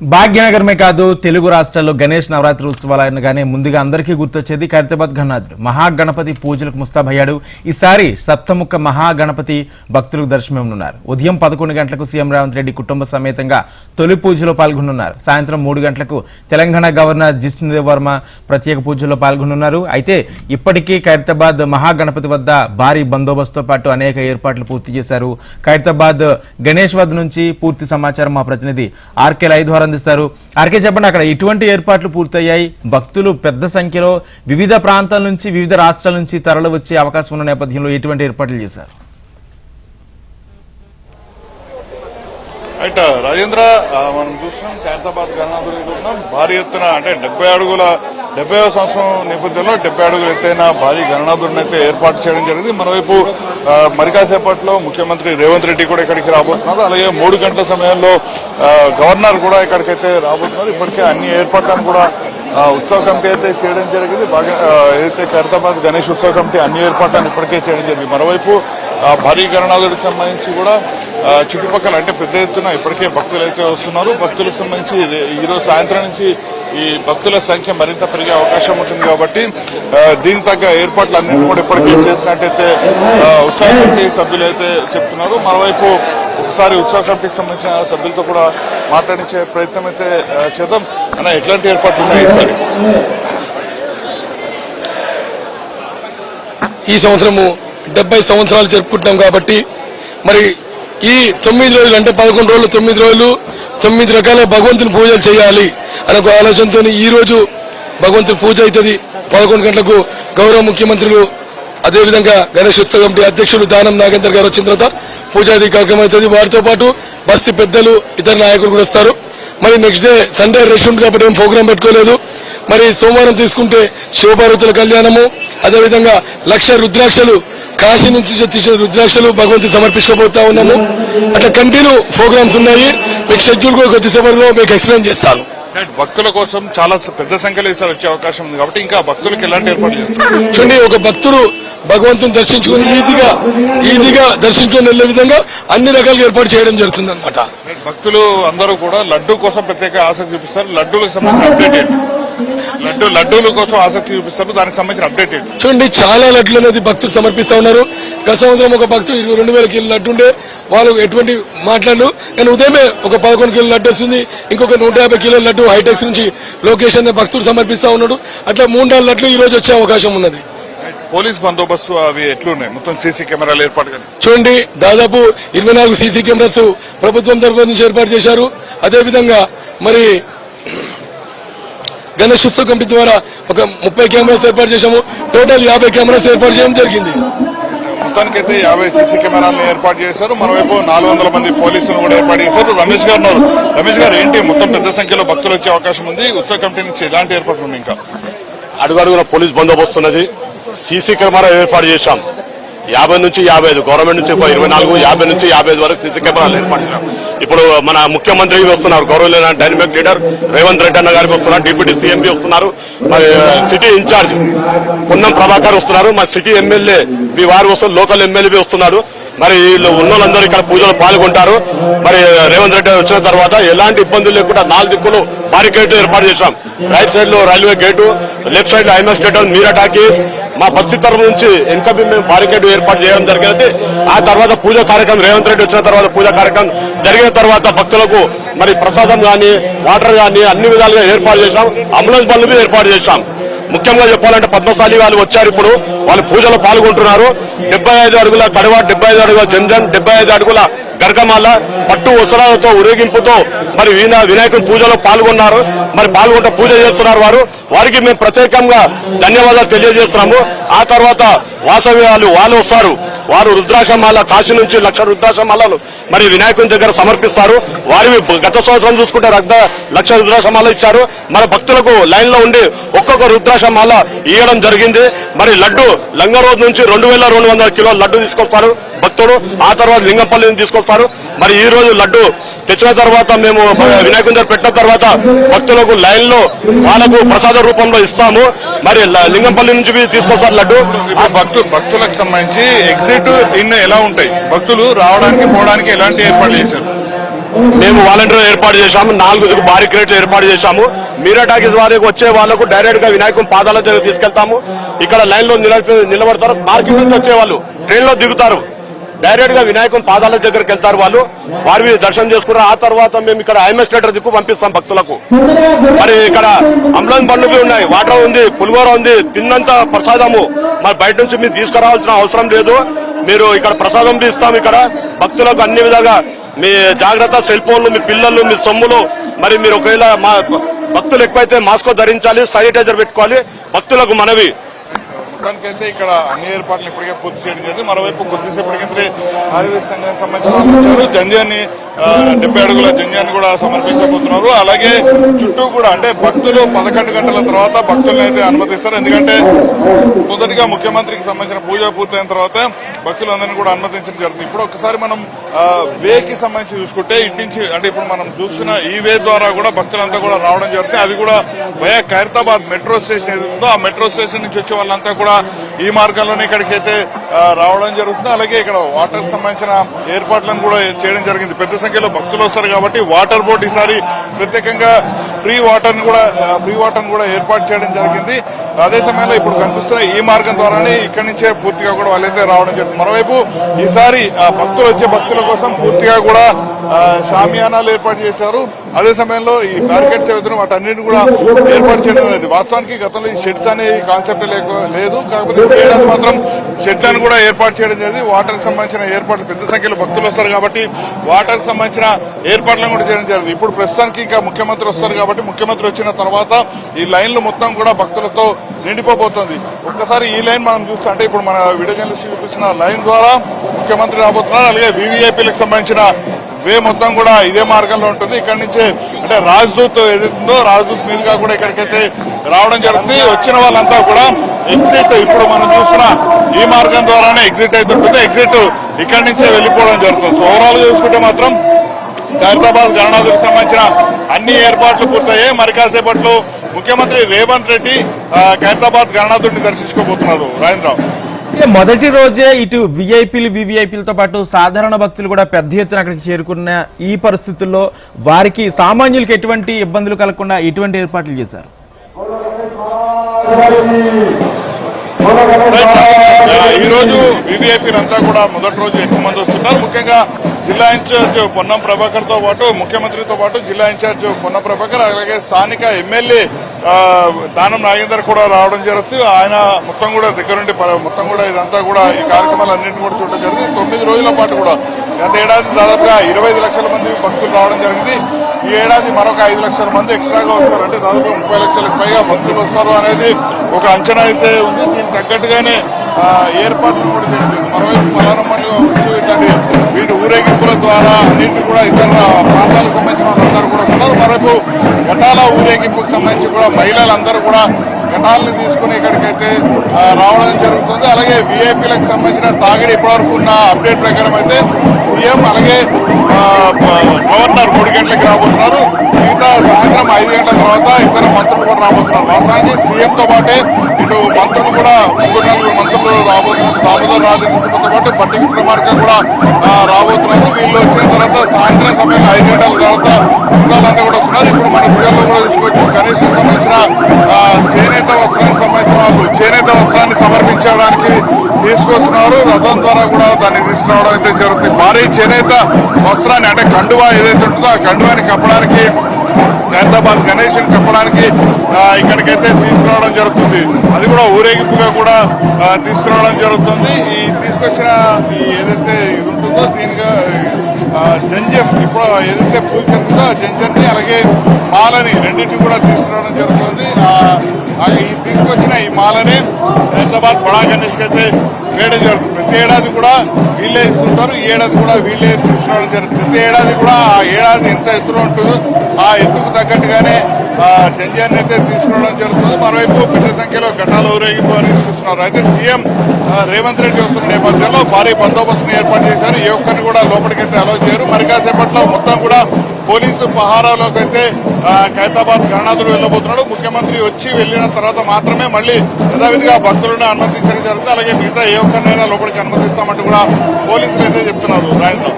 భాగ్యనగరమే కాదు తెలుగు రాష్ట్రాల్లో గణేష్ నవరాత్రి ఉత్సవాలు అనగానే ముందుగా అందరికీ గుర్తొచ్చేది ఖైరతాబాద్ గణనాథుడు. మహాగణపతి పూజలకు ముస్తాబయ్యాడు. ఈసారి సప్తముఖ మహాగణపతి భక్తులకు దర్శనమివ్వనున్నారు. ఉదయం పదకొండు గంటలకు సీఎం రేవంత్ రెడ్డి కుటుంబ సమేతంగా తొలి పూజలో పాల్గొనున్నారు సాయంత్రం మూడు గంటలకు తెలంగాణ గవర్నర్ జిష్ణుదేవ్ వర్మ ప్రత్యేక పూజలో పాల్గొనున్నారు అయితే ఇప్పటికీ ఖైరతాబాద్ మహాగణపతి వద్ద భారీ బందోబస్తుతో పాటు అనేక ఏర్పాట్లు పూర్తి చేశారు. ఖైరతాబాద్ గణేష్ వద్ద నుంచి పూర్తి సమాచారం మా ప్రతినిధి ఆర్కే లైవ్ ద్వారా అందిస్తారు ఆర్కే చెప్పండి అక్కడ ఎటువంటి ఏర్పాట్లు పూర్తయ్యాయి. భక్తులు పెద్ద సంఖ్యలో వివిధ ప్రాంతాల నుంచి వివిధ రాష్ట్రాల నుంచి తరలి వచ్చే అవకాశం ఉన్న నేపథ్యంలో ఎటువంటి ఏర్పాట్లు చేశారు? అయితే రాజేంద్ర మనం చూస్తున్నాం ఖైరతాబాద్ గణనాథులు చూస్తున్నాం భారీ ఎత్తున అంటే డెబ్బై అడుగుల డెబ్బై సంవత్సరం నేపథ్యంలో డెబ్బై అడుగులు ఎత్తైన భారీ గణనాథుడిని అయితే ఏర్పాటు చేయడం జరిగింది. మరోవైపు మరికాసేపట్లో ముఖ్యమంత్రి రేవంత్ రెడ్డి కూడా ఇక్కడికి రాబోతున్నారు. అలాగే మూడు గంటల సమయంలో గవర్నర్ కూడా ఇక్కడికైతే రాబోతున్నారు. ఇప్పటికే అన్ని ఏర్పాట్లను కూడా ఉత్సవ కమిటీ అయితే చేయడం జరిగింది. బాగా ఏదైతే ఖైరతాబాద్ గణేష్ ఉత్సవ కమిటీ అన్ని ఏర్పాట్లను ఇప్పటికే చేయడం జరిగింది. మరోవైపు భారీ గణనాథుడికి సంబంధించి కూడా చుట్టుపక్కల అంటే పెద్ద ఎత్తున ఇప్పటికే భక్తులు అయితే వస్తున్నారు. భక్తులకు సంబంధించి ఈరోజు సాయంత్రం నుంచి ఈ భక్తుల సంఖ్య మరింత పెరిగే అవకాశం ఉంటుంది కాబట్టి దీనికి తగ్గ ఏర్పాట్లు అన్నింటి కూడా ఇప్పటికే చేసినట్టయితే ఆ, ఉత్సవ కమిటీ సభ్యులు అయితే చెప్తున్నారు. మరోవైపు ఒకసారి ఉత్సవ కమిటీకి సంబంధించిన సభ్యులతో కూడా మాట్లాడించే ప్రయత్నం అయితే చేద్దాం. అన్న ఎట్లాంటి ఏర్పాట్లు ఉన్నాయి ఈసారి ఈ సంవత్సరము డెబ్బై సంవత్సరాలు జరుపుకుంటున్నాం కాబట్టి మరి ఈ తొమ్మిది రోజులు అంటే పదకొండు రోజులు తొమ్మిది రోజులు తొమ్మిది రకాల భగవంతుని పూజలు చేయాలి అనే ఒక ఆలోచనతో ఈ రోజు భగవంతుని పూజ అవుతుంది. పదకొండు గంటలకు గౌరవ ముఖ్యమంత్రులు అదేవిధంగా గణేష్ ఉత్సవ కమిటీ అధ్యక్షులు దానం నాగేందర్ గారు వచ్చిన తర్వాత పూజాది కార్యక్రమం అవుతుంది. వారితో పాటు బస్తి పెద్దలు ఇతర నాయకులు కూడా వస్తారు. మరి నెక్స్ట్ డే సండే రెస్ట్ ఉంది కాబట్టి ఏం ప్రోగ్రాం పెట్టుకోలేదు. మరి సోమవారం తీసుకుంటే శివపార్వతుల కళ్యాణము అదేవిధంగా లక్ష రుద్రాక్షలు కాశీ నుంచి తీసిన రుద్రాక్షలు భగవంతుని సమర్పించకపోతా ఉన్నాము అట్లా కంటిన్యూ ప్రోగ్రామ్స్ ఉన్నాయి. మీకు షెడ్యూల్ కూడా కొద్దిసేపట్లో మీకు ఎక్స్ప్లెయిన్ చేస్తాను. భక్తుల కోసం చాలా పెద్ద సంఖ్యలో ఈసారి వచ్చే అవకాశం ఉంది కాబట్టి ఇంకా భక్తులకు ఎలాంటి ఏర్పాట్లు చేస్తారు? చూడండి ఒక భక్తుడు భగవంతుని దర్శించుకుని ఈజీగా ఈజీగా దర్శించుకుని వెళ్ళే విధంగా అన్ని రకాలుగా ఏర్పాటు చేయడం జరుగుతుంది అనమాట భక్తులు అందరూ కూడా లడ్డు కోసం ప్రత్యేక ఆసక్తి చూపిస్తారు. లడ్డూలకు సంబంధించిన అప్డేట్ లడ్డు లడ్డూల కోసం ఆసక్తి చూపిస్తారు. దానికి సంబంధించిన అప్డేట్ చూడండి చాలా లడ్లు అనేది భక్తులు సమర్పిస్తా ఉన్నారు. గత సంవత్సరం ఒక భక్తుడు ఇరవై రెండు వేల కిలో లడ్డు ఉండే. వాళ్ళు ఎటువంటి మాట్లాడలు కానీ ఉదయమే ఒక పదకొండు కిలో లడ్డు వస్తుంది. ఇంకొక నూట యాభై కిలో లడ్డు హైటెక్స్ నుంచి లోకేష్ అనే భక్తుడు సమర్పిస్తా ఉన్నాడు. అట్లా మూడు నాలుగు లడ్లు ఈ రోజు వచ్చే అవకాశం ఉన్నది. పోలీస్ బందోబస్తు అవి ఎట్లున్నాయి? మొత్తం సీసీ కెమెరాలు ఏర్పాటు చూడండి దాదాపు ఇరవై నాలుగు సీసీ కెమెరాస్ ప్రభుత్వం తరఫు నుంచి ఏర్పాటు చేశారు. అదేవిధంగా మరి గణేష్ ఉత్సవ కమిటీ ద్వారా ఒక ముప్పై కెమెరాస్ ఏర్పాటు చేశాము. టోటల్ యాభై కెమెరాస్ ఏర్పాటు చేయడం జరిగింది. మొత్తానికైతే యాభై సీసీ కెమెరాలను ఏర్పాటు చేశారు. మరోవైపు నాలుగు వందల మంది పోలీసులు కూడా ఏర్పాటు చేశారు. రమేష్ గారు ఉన్నారు. రమేష్ గారు ఏంటి? మొత్తం పెద్ద సంఖ్యలో భక్తులు వచ్చే అవకాశం ఉంది. ఉత్సవ కమిటీ నుంచి ఎలాంటి ఏర్పాట్లు ఉన్నాయి ఇంకా? అడుగడుగున పోలీస్ బందోబస్తు ఉన్నది. సీసీ కెమెరా ఏర్పాటు చేశాం. యాభై నుంచి యాభై ఐదు గవర్నమెంట్ నుంచి ఇరవై నాలుగు యాభై నుంచి యాభై ఐదు వరకు సీసీ కెమెరాలు ఏర్పాటు చేశాం. ఇప్పుడు మన ముఖ్యమంత్రి వస్తున్నారు గౌరవ డైనమిక్ లీడర్ రేవంత్ రెడ్డి అన్న గారికి వస్తున్నారు డిప్యూటీ సీఎంపీ వస్తున్నారు మరి సిటీ ఇన్ఛార్జ్ పున్నం ప్రభాకర్ వస్తున్నారు మా సిటీ ఎమ్మెల్యే మీ వారు వస్తున్నారు లోకల్ ఎమ్మెల్యే వస్తున్నారు మరి వీళ్ళు ఉన్న వాళ్ళందరూ ఇక్కడ పూజలో పాల్గొంటారు మరి రేవంత్ రెడ్డి వచ్చిన తర్వాత ఎలాంటి ఇబ్బందులు లేకుండా నాలుగు దిక్కులు బారికేడ్ ఏర్పాటు చేశాం. రైట్ సైడ్లో రైల్వే గేటు లెఫ్ట్ సైడ్లో ఐఎంఎస్ గేట్ మీరా టాకీస్ మా బస్తీ తరఫు నుంచి వెనక మేము బారికేడ్ ఏర్పాటు చేయడం జరిగింది. ఆ తర్వాత పూజ కార్యక్రమం రేవంత్ రెడ్డి వచ్చిన తర్వాత పూజ కార్యక్రమం జరిగిన తర్వాత భక్తులకు మరి ప్రసాదం కానీ వాటర్ కానీ అన్ని విధాలుగా ఏర్పాటు చేశాం. అంబులెన్స్ బండ్లు మీద ఏర్పాటు చేశాం. ముఖ్యంగా చెప్పాలంటే పద్మశాలి వాళ్ళు వచ్చారు ఇప్పుడు. వాళ్ళు పూజలో పాల్గొంటున్నారు. డెబ్బై ఐదు అడుగుల కడవ డెబ్బై ఐదు అడుగుల జంజన్ డెబ్బై ఐదు అడుగుల గర్గమాల పట్టు ఉసరాలతో ఊరేగింపుతో మరి వినాయకుని పూజలో పాల్గొన్నారు. మరి పాల్గొంటూ పూజ చేస్తున్నారు వారు. వారికి మేము ప్రత్యేకంగా ధన్యవాదాలు తెలియజేస్తున్నాము. ఆ తర్వాత వాసవి వాళ్ళు వాళ్ళు వస్తారు. వారు రుద్రాక్షమాల కాశీ నుంచి లక్ష రుద్రాక్షమాలలు మరి వినాయకుని దగ్గర సమర్పిస్తారు. వారివి గత సంవత్సరం చూసుకుంటే రక్త లక్ష రుద్రాక్షమాల ఇచ్చారు. మన భక్తులకు లైన్లో ఉండి ఒక్కొక్క రుద్రాక్షమాల ఇవ్వడం జరిగింది. మరి లడ్డు లంగరోజు నుంచి రెండు వేల రెండు వందల కిలోల లడ్డు తీసుకొస్తారు భక్తుడు. ఆ తర్వాత లింగంపల్లి నుంచి తీసుకొస్తారు. మరి ఈ రోజు లడ్డు తెచ్చిన తర్వాత మేము వినాయకుని దగ్గర పెట్టిన తర్వాత భక్తులకు లైన్లో వాళ్ళకు ప్రసాద రూపంలో ఇస్తాము. మరి లింగంపల్లి నుంచి తీసుకొస్తారు లడ్డు. ఇప్పుడు భక్తు భక్తులకు సంబంధించి ఎగ్జిట్ ఇన్ ఎలా ఉంటాయి? భక్తులు రావడానికి పోవడానికి ఎలాంటి ఏర్పాట్లు చేశారు? మేము వాలంటీర్ ఏర్పాటు చేశాము నాలుగు బారిక్రేట్లు ఏర్పాటు చేశాము. మీరా టాకీస్ వారికి వచ్చే వాళ్ళకు డైరెక్ట్గా వినాయకం పాదాల దగ్గర తీసుకెళ్తాము. ఇక్కడ లైన్లో నిలబడతారు మార్కెట్ నుంచి వచ్చే వాళ్ళు ట్రైన్లో దిగుతారు. డైరెక్ట్గా వినాయకం పాదాల దగ్గరికి వెళ్తారు వాళ్ళు. వారి దర్శనం చేసుకున్నారు ఆ తర్వాత మేము ఇక్కడ ఐఎంఎస్ థియేటర్ దిక్కు పంపిస్తాం భక్తులకు. మరి ఇక్కడ అంబులెన్స్ బండ్లు ఉన్నాయి వాటర్ ఉంది పులిగోర ఉంది తిన్నంత ప్రసాదము మరి బయట నుంచి మీరు తీసుకురావాల్సిన అవసరం లేదు. మీరు ఇక్కడ ప్రసాదం ఇస్తాం ఇక్కడ. భక్తులకు అన్ని విధాలుగా మీ జాగ్రత్త సెల్ ఫోన్లు మీ పిల్లలు మీ సొమ్ములు. మరి మీరు ఒకవేళ మా భక్తులు ఎక్కువైతే మాస్క్ ధరించాలి శానిటైజర్ పెట్టుకోవాలి భక్తులకు మనవి. మొత్తానికైతే ఇక్కడ అన్ని ఏర్పాట్లు ఇప్పటికే పూర్తి చేయడం జరిగింది. మరోవైపు కొద్దిసేపటికి ఆర్వీఎస్ సంఘానికి సంబంధించిన జంజాన్ని డెబ్బై అడుగుల జంజాన్ని కూడా సమర్పించబోతున్నారు. అలాగే చుట్టూ కూడా అంటే భక్తులు పదకొండు గంటల తర్వాత భక్తులను అయితే అనుమతిస్తారు. ఎందుకంటే మొదటిగా ముఖ్యమంత్రికి సంబంధించిన పూజ పూర్తయిన తర్వాత భక్తులందరినీ కూడా అనుమతించడం జరుగుతుంది. ఇప్పుడు ఒకసారి మనం వేకి సంబంధించి చూసుకుంటే ఇటు నుంచి అంటే ఇప్పుడు మనం చూస్తున్న ఈ వే ద్వారా కూడా భక్తులంతా కూడా రావడం జరుగుతుంది. అది కూడా వయా ఖైరతాబాద్ మెట్రో స్టేషన్ ఏదో ఆ మెట్రో స్టేషన్ నుంచి వచ్చే వాళ్ళంతా కూడా ఈ మార్గంలోనే ఇక్కడికైతే రావడం జరుగుతుంది. అలాగే ఇక్కడ వాటర్ సంబంధించిన ఏర్పాట్లను కూడా చేయడం జరిగింది. పెద్ద సంఖ్యలో భక్తులు వస్తారు కాబట్టి వాటర్ బోట్ ఈసారి ప్రత్యేకంగా ఫ్రీ వాటర్ కూడా ఫ్రీ వాటర్ కూడా ఏర్పాటు చేయడం జరిగింది. అదే సమయంలో ఇప్పుడు కనిపిస్తున్న ఈ మార్గం ద్వారానే ఇక్కడి నుంచే పూర్తిగా కూడా వాళ్ళైతే రావడం జరిగింది మరోవైపు ఈసారి ఆ, భక్తులు వచ్చే భక్తుల కోసం పూర్తిగా కూడా షామియానాలు ఏర్పాటు చేశారు. అదే సమయంలో ఈ బ్యారికేడ్స్ ఏవైతే వాటన్నిటిని కూడా ఏర్పాటు చేయడం అనేది వాస్తవానికి గతంలో ఈ షెడ్స్ అనే కాన్సెప్ట్ లేదు. కాకపోతే మాత్రం ఏడాది మాత్రం షెడ్లను కూడా ఏర్పాటు చేయడం జరిగింది. వాటర్ సంబంధించిన ఏర్పాట్లు పెద్ద సంఖ్యలో భక్తులు వస్తారు కాబట్టి వాటర్ సంబంధించిన ఏర్పాట్లను కూడా చేయడం జరిగింది. ఇప్పుడు ప్రస్తుతానికి ఇంకా ముఖ్యమంత్రి వస్తారు కాబట్టి ముఖ్యమంత్రి వచ్చిన తర్వాత ఈ లైన్లు మొత్తం కూడా భక్తులతో నిండిపోబోతోంది. ఒక్కసారి ఈ లైన్ మనం చూస్తే అంటే ఇప్పుడు మన వీడియో జర్నలిస్ట్ చూపించిన లైన్ ద్వారా ముఖ్యమంత్రి రాబోతున్నారు. అలాగే వివిఐపీలకు సంబంధించిన వే మొత్తం కూడా ఇదే మార్గంలో ఉంటుంది. ఇక్కడ నుంచే అంటే రాజ్దూత్ ఏదైతుందో రాజ్దూత్ మీదుగా కూడా ఇక్కడికైతే రావడం జరుగుతుంది. వచ్చిన వాళ్ళంతా కూడా ఎగ్జిట్ ఇప్పుడు మనం చూస్తున్న ఈ మార్గం ద్వారానే ఎగ్జిట్ అవుతుంటుంది ఎగ్జిట్ ఇక్కడి నుంచే వెళ్ళిపోవడం జరుగుతుంది. సో ఓవరాల్ చూసుకుంటే మాత్రం ఖైరతాబాద్ గణనాథులకు సంబంధించిన అన్ని ఏర్పాట్లు పూర్తయ్యాయి. మరి కాసేపట్లో ముఖ్యమంత్రి రేవంత్ రెడ్డి హైదరాబాద్ ఖైరతాబాద్ గణనాథుడిని దర్శించుకోబోతున్నారు. రాజేంద్రరావు. మొదటి రోజే ఇటు విఐపీలు వివిఐపీలతో పాటు సాధారణ భక్తులు కూడా పెద్ద ఎత్తున అక్కడికి చేరుకున్న ఈ పరిస్థితుల్లో వారికి సామాన్యులకు ఎటువంటి ఇబ్బందులు కలగకుండా ఎటువంటి ఏర్పాట్లు చేశారు? ఈ రోజు వివిఐపీలు అంతా కూడా మొదటి రోజు ఎక్కువ మంది వస్తున్నారు. ముఖ్యంగా జిల్లా ఇన్ఛార్జ్ పొన్నం ప్రభాకర్తో పాటు ముఖ్యమంత్రితో పాటు జిల్లా ఇన్ఛార్జ్ పొన్నం ప్రభాకర్ అలాగే స్థానిక ఎమ్మెల్యే దానం నాగేందర్ కూడా రావడం జరుగుతుంది. ఆయన మొత్తం కూడా దగ్గరుండి మొత్తం కూడా ఇదంతా కూడా ఈ కార్యక్రమాలన్నింటినీ కూడా చూడడం జరిగింది తొమ్మిది రోజుల పాటు కూడా గత ఏడాది దాదాపుగా ఇరవై ఐదు లక్షల మంది భక్తులు రావడం జరిగింది. ఈ ఏడాది మరొక ఐదు లక్షల మంది ఎక్స్ట్రాగా వస్తారు. అంటే దాదాపు ముప్పై లక్షలకు పైగా మంత్రులు వస్తారు అనేది ఒక అంచనా అయితే ఉంది. దీనికి తగ్గట్టుగానే ఏర్పాట్లు కూడా జరిగింది మరోవైపు పలానమ్మలు వచ్చి ఇట్లాంటి వీటి ఊరేగింపుల ద్వారా అన్నింటి కూడా ఇతర ప్రాంతాలకు సంబంధించిన వాళ్ళందరూ కూడా వస్తున్నారు. మరోవైపు ఘటాల ఊరేగింపుకు సంబంధించి కూడా మహిళలందరూ కూడా ఘటాలను తీసుకుని ఇక్కడికైతే రావడం జరుగుతుంది. అలాగే విఐపీలకు సంబంధించిన తాగిడి ఇప్పటివరకు ఉన్న అప్డేట్ ప్రకారం అయితే సీఎం అలాగే గవర్నర్ మూడు గంటలకు రాబోతున్నారు. మిగతా సాయంత్రం ఐదు గంటల తర్వాత ఇతర మంత్రులు కూడా రాబోతున్నారు. వాస్తవానికి సీఎంతో పాటే ఇటు మంత్రులు కూడా ముగ్గురు నాలుగు మంత్రులు రాబోతున్నారు. దామోదర్ రాజకీయతో పాటు బట్టి విక్రమార్క కూడా రాబోతున్నారు. వీళ్ళు వచ్చిన తర్వాత సాయంత్రం సమయంలో ఐదు గంటల తర్వాత చేనేత వస్త్రానికి సంబంధించిన వాళ్ళు చేనేత వస్త్రాన్ని సమర్పించడానికి తీసుకొస్తున్నారు. రథం ద్వారా కూడా దాన్ని తీసుకురావడం అయితే జరుగుతుంది. భారీ చేనేత వస్త్రాన్ని అంటే కండువా ఏదైతే ఉంటుందో ఆ కండువాని కప్పడానికి హైదరాబాద్ గణేష్ కప్పడానికి ఇక్కడికైతే తీసుకురావడం జరుగుతుంది. అది కూడా ఊరేగింపుగా కూడా తీసుకురావడం జరుగుతుంది. ఈ తీసుకొచ్చిన ఏదైతే కూడా దీనిగా జంజం ఇప్పుడు ఏదైతే పూజ జరుగుతుందో అలాగే మాలని రెండింటిని కూడా తీసుకురావడం జరుగుతుంది. ఈ తీసుకొచ్చిన ఈ మాలని హైదరాబాద్ బడా గణేష్ అయితే వేయడం జరుగుతుంది. ప్రతి ఏడాది కూడా వీళ్ళే ఇస్తుంటారు. ఈ ఏడాది కూడా వీళ్ళే తీసుకురావడం జరుగుతుంది. ప్రతి ఏడాది కూడా ఆ ఏడాది ఎంత ఎత్తులో ఉంటుందో ఆ ఎత్తుకు తగ్గట్టుగానే ఆ అయితే తీసుకురావడం జరుగుతుంది. మరోవైపు పెద్ద సంఖ్యలో ఘటాలు ఊరేగింపు అని అయితే సీఎం రేవంత్ రెడ్డి వస్తున్న నేపథ్యంలో భారీ బందోబస్తును ఏర్పాటు చేశారు. ఏ ఒక్కరిని కూడా లోపలికైతే అలౌ చేయరు. మరి కాసేపట్లో మొత్తం కూడా పోలీసు పహారాలోకి అయితే ఆ, గణనాథుడు వెళ్ళబోతున్నాడు. ముఖ్యమంత్రి వచ్చి వెళ్ళిన తర్వాత మాత్రమే మళ్ళీ యథావిధిగా భక్తులను అనుమతించడం జరుగుతుంది. అలాగే మిగతా ఏ ఒక్కరినైనా లోపలికి అనుమతిస్తామంటూ కూడా పోలీసులు అయితే చెప్తున్నారు. రాయంద్ర